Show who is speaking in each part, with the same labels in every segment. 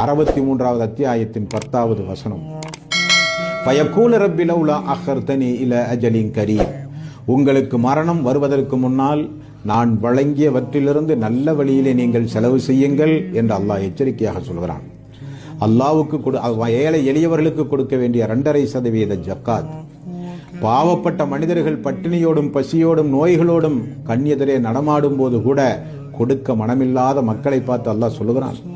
Speaker 1: அறுபத்தி மூன்றாவது அத்தியாயத்தின் பத்தாவது வசனம். பயக்கூல உலா அஹர்தனி இல அஜலின் கரீம். உங்களுக்கு மரணம் வருவதற்கு முன்னால் நான் வழங்கியவற்றிலிருந்து நல்ல வழியிலே நீங்கள் செலவு செய்யுங்கள் என்று அல்லாஹ் எச்சரிக்கையாக சொல்கிறான். அல்லாவுக்கு கொடு ஏழை எளியவர்களுக்கு கொடுக்க வேண்டிய இரண்டரை சதவீத ஜக்காத். பாவப்பட்ட மனிதர்கள் பட்டினியோடும் பசியோடும் நோய்களோடும் கண்ணியதரே நடமாடும் போது கூட கொடுக்க மனமில்லாத மக்களை பார்த்து அல்லாஹ் சொல்லுகிறான்.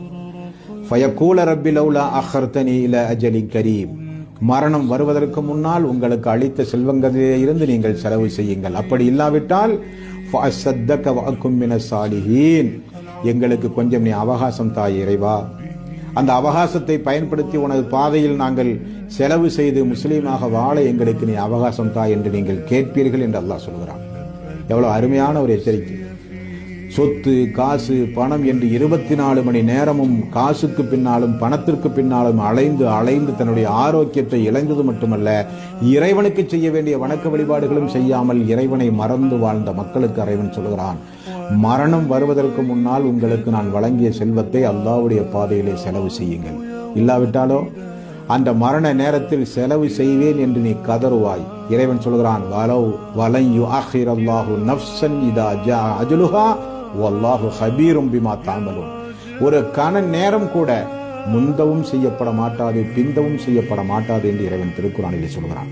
Speaker 1: ஃபயக்கூல ரப்பி லவுலா அஹர்தனி இல அஜலி கரீம் மரணம் வருவதற்கு முன்னால் உங்களுக்கு அளித்த செல்வங்களிலே இருந்து நீங்கள் செலவு செய்யுங்கள். அப்படி இல்லாவிட்டால் ஃபஅஸ்ஸத்தக வஅக்கும் மின சாலிஹீன் எங்களுக்கு கொஞ்சம் நீ அவகாசம் தாய் இறைவா. அந்த அவகாசத்தை பயன்படுத்தி உனது பாதையில் நாங்கள் செலவு செய்து முஸ்லீமாக வாழ எங்களுக்கு நீ அவகாசம் தாய் என்று நீங்கள் கேட்பீர்கள் என்று அல்லாஹ் சொல்கிறான். எவ்வளவு அருமையான ஒரு எச்சரிக்கை. சொத்து காசு பணம் என்று இருபத்தி நாலு மணி நேரமும் காசுக்கு பின்னாலும் பணத்திற்கு பின்னாலும் அலைந்து அலைந்து தன்னுடைய ஆரோக்கியத்தை இழந்தது மட்டுமல்ல இறைவனுக்கு செய்ய வேண்டிய வணக்க வழிபாடுகளும் செய்யாமல் இறைவனை மறந்து வாழ்ந்த மக்களுக்கு இறைவன் சொல்கிறான். மரணம் வருவதற்கு முன்னால் உங்களுக்கு நான் வழங்கிய செல்வத்தை அல்லாவுடைய பாதையிலே செலவு செய்யுங்கள். இல்லாவிட்டாலோ அந்த மரண நேரத்தில் செலவு செய்வேன் என்று நீ கதறுவாய். இறைவன் சொல்கிறான் வலவ் வலையு யுஆஹிர் அல்லாஹு நஃப்சன் இதா ஜா அஜுலுஹா வல்லாஹு ஹபீரும் பிமா தாமலும். ஒரு கன நேரம் கூட முந்தவும் செய்யப்பட மாட்டாது பிந்தவும் செய்யப்பட மாட்டாது என்று இறைவன் திருக்குறானிலே சொல்கிறான்.